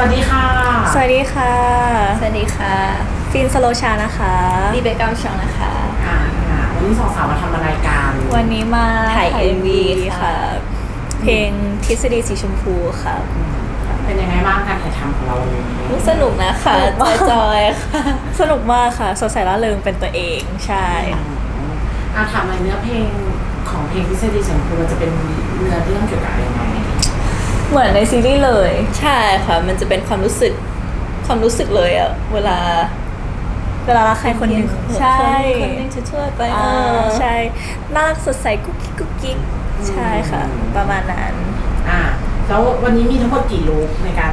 วัสดีค่ะ สวัสดีค่ะ สวัสดีค่ะ ฟินสโลชานะคะดีเบกัมชองนะคะ อ่าอ่าวันนี้สองสาวมาทำรายการ วันนี้มาถ่าย MV ค่ะ เพลงทฤษฎีสีชมพูค่ะ เป็นยังไงบ้างการถ่ายทำของเราวันนี้สนุกนะคะสนุกมากจอยๆค่ะ สนุกมากค่ะสดใสร่าเริงเป็นตัวเองใช่อ่าถามในอยเนื้อเพลงของเพลงพิเศษดีฉันคือมันจะเป็นเนื้อเรื่องเกี่ยวกับอะไรยังไง เหมือนในซีรีส์เลย ใช่ค่ะ มันจะเป็นความรู้สึกความรู้สึกเลยอะเวลาเวลารักใครคนหนึ่งใช่คนหนึ่งจะช่วยไปอ่าเออใช่น่ารักสดใสกุ๊กกิ๊กกุ๊กกิ๊กใช่ค่ะ ประมาณนั้นอ่าแล้ววันนี้มีทั้งหมดกี่ลุคในการ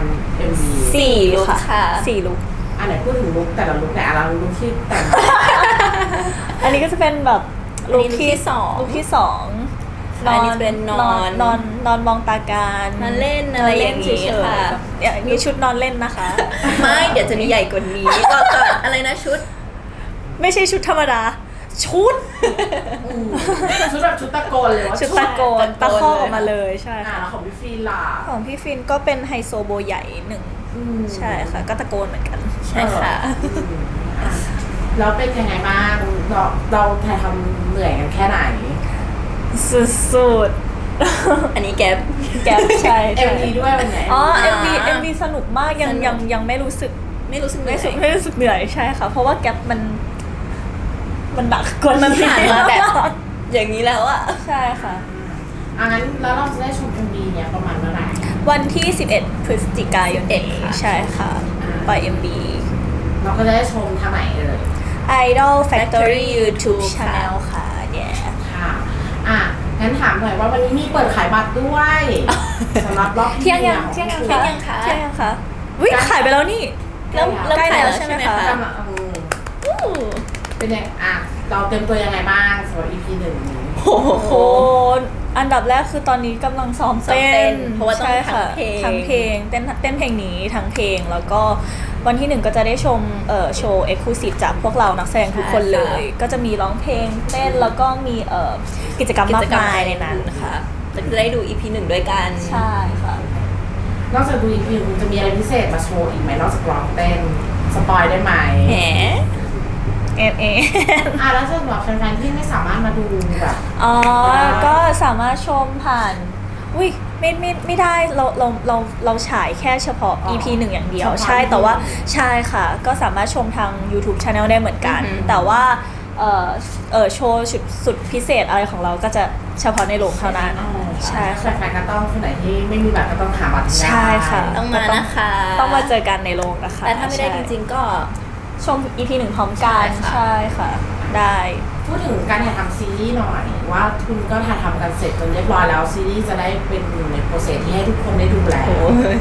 MV สี่ลุคค่ะสี่ลุกอันไหนพูดถึงลุคแต่ละลุคไหนอะไรลุคที่แต่งอันนี้ก็จะเป็นแบบอันนี้ลุคที่สองลุกที่สอง อันนี้เป็นนอนนอนนอนมองตากันนอนเล่นอะไรอย่างงี้เฉยค่ะๆเนี่ยมีชุดนอนเล่นนะคะ ไม่เดี๋ยวจะมีใหญ่กว่านี้ก็ก่อนอะไรนะชุด ไม่ใช่ชุดธรรมดา ชุดอืมชุดแบบชุดตะโกนเลยว่าชุดตะโกนตะตะโกนคอกออกมาเลยใช่อ่าค่ะแล้วของพี่ฟีนล่ะของพี่ฟินก็เป็นไฮโซโบใหญ่หนึ่งอืมใช่ค่ะ ก็ตะโกนเหมือนกันใช่ค่ะอืมอะแล้วเป็นยังไงบ้างเราเราถ่ายทำเหนื่อยกันแค่ไหน สุดอันนี้แก๊ปๆแก๊ปใช่เอ็ใช่มดีด้วยวันไหนอ๋ออ่า MV MV สนุกมากยังสนุกยังยังไม่รู้สึกไม่รู้สึกเหนื่ไม่อยรู้สึกไม่รู้สึกเหนื่อยใช่ค่ะ เพราะว่าแก๊ปมัน มันหนักกว่ามันนี้ผ่านมาแบบอย่างนี้แล้วอะใช่ค่ะอะงั้นแล้วเราจะได้ชม MV เนี่ยประมาณเมื่อไหร่วันที่ 11 พฤศจิกายนนี้ค่ะใช่ค่ะอ่าปล่อย MV เราก็จะได้ชมทางไหนเอ่ย Idol Factory Factory YouTube YouTube ค่ะ Channel ค่ะ yeah ค่ะ อะงั้นถามหน่อยว่าวันนี้มีเปิดขายบัตรด้วยสำหรับรอบเที่ยงยังของเที่ยงยังพี่คะเที่ยงยังคะเที่ยงยังคะวิขายไปแล้วนี่เริ่มเริ่มใกล้ขายแล้แล้ววใช่ใช่ไหไหมมคะคะกำลังอืมเป็นยังอะเราเตรียมตัวยังไงบ้างสำหรับ EP หนึ่งนี้โอ้โหโอ้โหอันดับแรกคือตอนนี้กำลังซ้อมซ้อมเต้เต้นนเพราะว่าต้องใช่ค่ะทั้งเพลงทั้งเพลงเต้นเต้นเพลงนี้ทั้งเพลงแล้วก็ วันที่หนึ่งก็จะได้ชมเอ่อโชว์เอ็กซ์คลูซีฟจากพวกเรานักแสดงทุกคนเลย ก็จะมีร้องเพลงเต้นแล้วก็มีเอ่อกิจกรรมกิมาจกกรรมมายในนั้นค่ะจะได้ดู EP หนึ่งด้วยกัน ใช่ค่ะ นอกจากดู EP หนึ่งจะมีอะไรพิเศษมาโชว์อีกไหมนอกจากร้องเต้นสปอยได้ไหมแหมเอ็นเออะแล้วสำหรับแฟนๆที่ไม่สามารถมาดูแบบ อ๋อได้ก็สามารถชมผ่าน อุ้ย ไม่ไม่ไม่ได้เราเราเราเราฉายแค่เฉพาะอ๋อ EP หนึ่งอย่างเดียวเฉพาะใช่ EP แต่ว่าใช่ค่ะ ก็สามารถชมทาง YouTube Channel ได้เหมือนกันอือหือแต่ว่าเออเออโชว์สุดสุดพิเศษอะไรของเราก็จะเฉพาะในโรงเท่านั้นใช่ค่ะแฟนๆก็ต้องคนไหนที่ไม่มีบัตรก็ต้องหาบัตรให้ได้ใช่ค่ะ ต้องมานะคะ ต้องมาเจอกันในโรงนะคะแต่ถ้าไม่ได้จริงๆก็ๆชม EP หนึ่งพร้อมกันใช่ค่ะใช่ค่ะได้ พูดถึงการถ่ายทำซีรีส์หน่อยว่าคุณก็ถ่ายทำกันเสร็จจนเรียบร้อยแล้วซีรีส์จะได้เป็นอยู่ในโปรเซสที่ให้ทุกคนได้ดูแล้วโอ้ย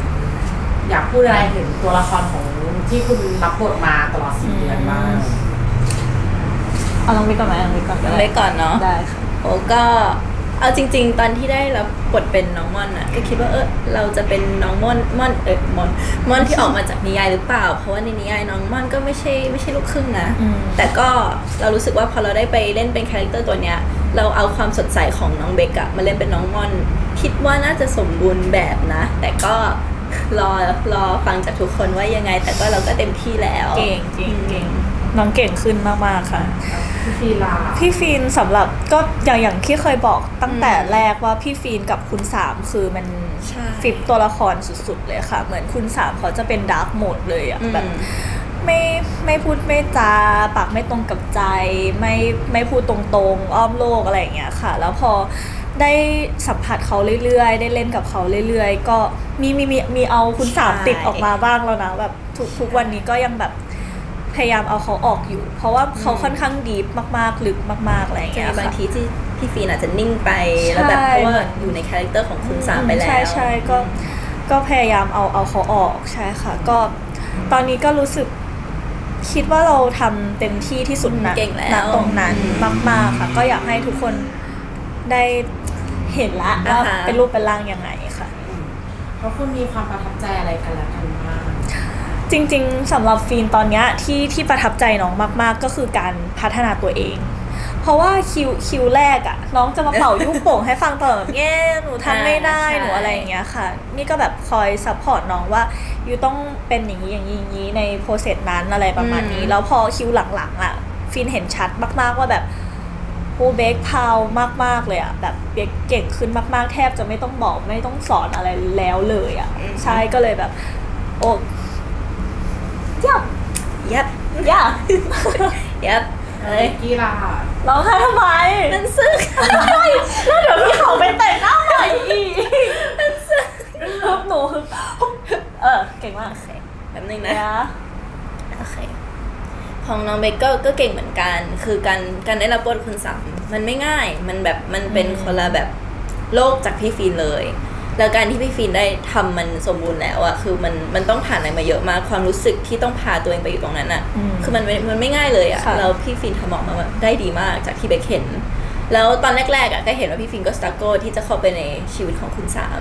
อยากพูดอะไรถึงตัวละครของที่คุณรับบทมาตลอดสี่เดือนบ้างเอาลองไปก่อนไหมลองไปก่อนก็ด้เล็กก่อนเนาะได้ค่ะโอ้ก็ เอาจริง ๆ ตอนที่ได้รับบทเป็นน้องม่อนอะก็คิดว่าเออเราจะเป็นน้องม่อนม่อนเออม่อนม่อนที่ออกมาจากนิยายหรือเปล่า เพราะว่าในนิยายน้องม่อนก็ไม่ใช่ไม่ใช่ลูกครึ่งนะอืมแต่ก็เรารู้สึกว่าพอเราได้ไปเล่นเป็นคาแรคเตอร์ตัวเนี้ยเราเอาความสดใสของน้องเบกอะมาเล่นเป็นน้องม่อน คิดว่าน่าจะสมบูรณ์แบบนะ แต่ก็รอรอฟังจากทุกคนว่ายังไง แต่ก็เราก็เต็มที่แล้ว เก่งเก่งเก่งน้องเก่งขึ้นมากๆค่ะ พี่ฟีลาพี่ฟีนสำหรับก็อย่างอย่างที่เคยบอกตั้งแต่อืมแรกว่าพี่ฟีนกับคุณสามคือมันใช่ ฟิปตัวละครสุดๆเลยค่ะ เหมือนคุณสามเขาจะเป็นดาร์กโหมดเลยอะอืม แบบไม่ไม่พูดไม่จาปากไม่ตรงกับใจ ไม่ไม่พูดตรงๆ อ้อมโลกอะไรอย่างเงี้ยค่ะ แล้วพอได้สัมผัสเขาเรื่อยๆ ได้เล่นกับเขาเรื่อยๆ ก็มีมีมีมีเอาคุณสามใช่ ติดออกมาบ้างแล้วนะแบบทุกทุกวันนี้ก็ยังแบบ พยายามเอาเขาออกอยู่ เพราะว่าเขาค่อนข้างดีฟมากๆลึกมากๆอะไรอย่างจะเงี้ยมีบางค่ะทีที่พี่ฟีนอาจจะนิ่งไปแล้วแบบใช่เพราะว่าอยู่ในคาแรคเตอร์ของคุณสามไปแล้วใช่ใช่ก็ก็พยายามเอาเอาเขาออกใช่ค่ะ ก็ตอนนี้ก็รู้สึกคิดว่าเราทำเต็มที่ที่สุดนะเก่งแล้วณตรงนั้นอืมมากๆค่ะ ก็อยากให้ทุกคนได้เห็นละว่าอ่าฮะเป็นรูปเป็นร่างยังไงค่ะเพราะคุณมีความประทับใจอะไรกันและกันบ้าง จริงๆสำหรับฟีนตอนเนี้ยที่ที่ประทับใจน้องมากๆ ก็คือการพัฒนาตัวเอง เพเพราะว่าคิวคิวแรกอะน้องจะมาเป่ายุกโป่งให้ฟังตลอดแบบแง่หนูทำไม่ได้อ่าใช่ หนูอะไรอย่างเงี้ยค่ะ นี่ก็แบบคอยซัพพอร์ตน้องว่ายูต้องเป็นอย่างนี้อย่างนี้อย่างนี้ในโปรเซสนั้นอะไรประมาณนี้ แล้วพอคิวหลังๆอะฟินเห็นชัดมาก ๆว่าแบบโอ้เบคพาวมากๆเลยอะแบบเบคเก่งขึ้นมากๆ แทบจะไม่ต้องบอกไม่ต้องสอนอะไรแล้วเลยอะใช่ก็เลยแบบ โอ้ยับ ยับยับยับเฮ้เฮ้ยยกีฬาร้องไห้ทำไมนั่นซึกแล้วเดี๋ยวพี่เขาไปแต่งหน้าใหม่อีกฮึบหนูฮึบเออเก่งมากแบบนึงนะนะโอเคของน้องเบคก็ก็เก่งเหมือนกัน คือการการได้รับบทคุณสามมันไม่ง่าย มันแบบมันเป็นคนละแบบโลกจากพี่ฟีนเลย แล้วการที่พี่ฟีนได้ทำมันสมบูรณ์แล้วอะคือมันมันต้องผ่านอะไรมาเยอะมากความรู้สึกที่ต้องพาตัวเองไปอยู่ตรงนั้นอะอืมคือมันไม่มันไม่ง่ายเลยอะค่ะแล้วพี่ฟีนทำออกมาแบบได้ดีมากจากที่เบคเห็นแล้วตอนแรกๆอะก็เห็นว่าพี่ฟีนก็สตรั๊กโกที่จะเข้าไปในชีวิตของคุณสาม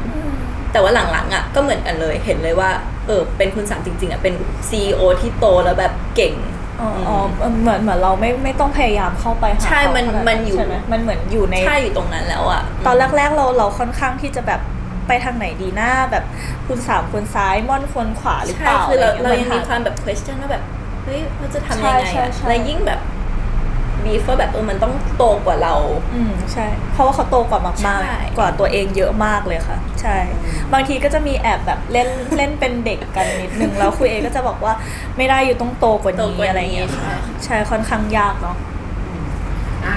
แต่ว่าหลังๆอะก็เหมือนกันเลยเห็นเลยว่าเออเป็นคุณสามจริง ๆอะเป็นซีอที่โตแล้วแบบเก่งอ๋ออ๋อเหมือนเหมือนเราไม่ไม่ต้องพยายามเข้าไปหาใช่เขามันขนาดมันอยู่ใช่ไหมมันเหมือนอยู่ในใช่อยู่ตรงนั้นแล้วอะตอนแรกๆเราเราค่อนข้างที่จะแบบ ไปทางไหนดีหน้าแบบคุณสามคนซ้ายม่อนคนขวาหรือเปใช่ล่าคือเราะเราไยังมีนความแบบ question ว่าแบบเฮ้ยเราจะทำใช่ยังไงใช่อะใช่และยิ่งแบบบีฟว่าแบบเออมันต้องโตกว่าเรา อืมใช่ เพราะว่าเขาโตกว่ามากใช่ๆกว่าตัวเองเยอะมากเลยค่ะ ใช่ บางทีก็จะมีแอบแบบเล่นเล่นเป็นเด็กกันนิดนึงแล้วคุยเอก็จะบอกว่าไม่ได้อยู่ต้องโตกว่าโตนี้กว่าอะไรนี้เงี้ยใช่ค่ะใช่ค่อนข้างยากเนาะ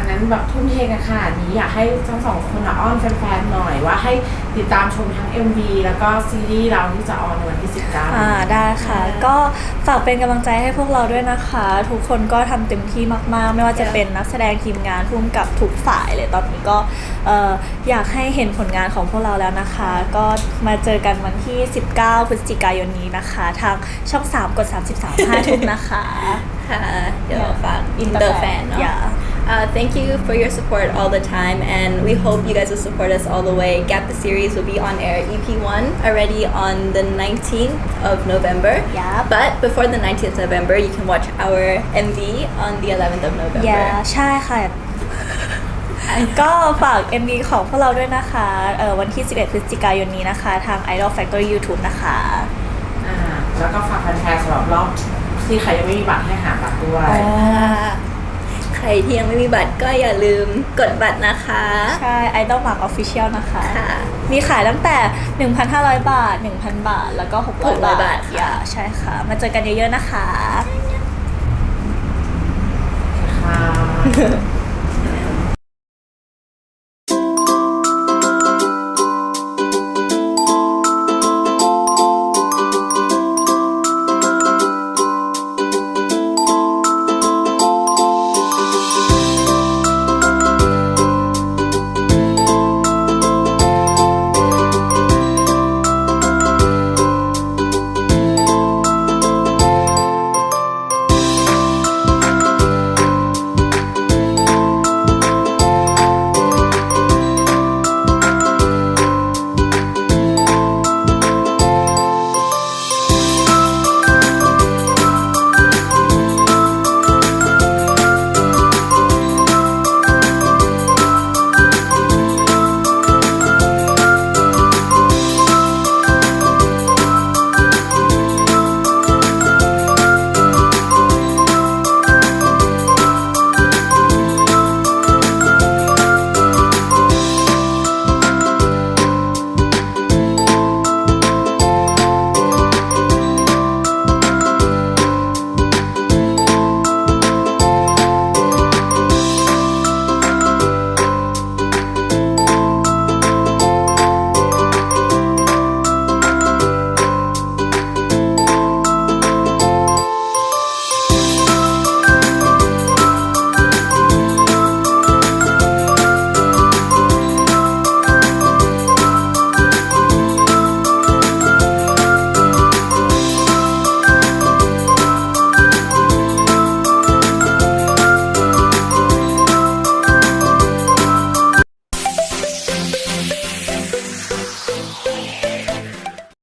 อ่างั้นแบบทุ่มเทกันขนาดนี้อยากให้ทั้งสองคนอะอ้อนแฟนๆหน่อยว่าให้ติดตามชมทั้ง MV แล้วก็ซีรีส์เราที่จะออนในวันที่ 19 อ่าได้ค่ะได้ก็ฝากเป็นกำลังใจให้พวกเราด้วยนะคะ ทุกคนก็ทำเต็มที่มากๆ ไม่ว่าจะค่ะเป็นนักแสดงทีมงานร่วมกับทุกฝ่ายเลยตอนนี้ก็เอ่ออยากให้เห็นผลงานของพวกเราแล้วนะคะ ก็มาเจอกันวันที่ 19 พฤศจิกายนนี้นะคะ ทางช่อง 3 กด 33 5ทุ่มนะคะ ค่ะ เดี๋ยวฝากอิอินนเตเตออร์ร์แฟแฟนนเนาะ yeah Uh, thank you for your support all the time, and we hope you guys will support us all the way. Gap the series will be on air EP1 already on the 19th of November. Yep. But before the 19th of November, you can watch our MV on the 11th of November. อย่าใช่ค่ะ ก็ฝาก MV ของพวกเราด้วยนะคะเอ่อวันที่ 11 พฤศจิกายนนี้นะคะ ทาง Idol Factory YouTube นะคะ อ่าแล้วก็ฝากแฟนๆสำหรับรอบที่ใครยังไม่มีบัตรให้หาบัตรด้วย อ๋อ ใค รที่ยังไม่มีบัตรก็อย่าลืมกดบัตรนะคะ ใช่ Idol Mark Official นะคะ ค่ะ มีขายตั้งแต่ 1,500 บาท 1,000 บาท แล้วก็ 600 600บาทบาทค่ะ อย่าใช่ค่ะ มาเจอกันเยอะๆนะคะ ค่ะ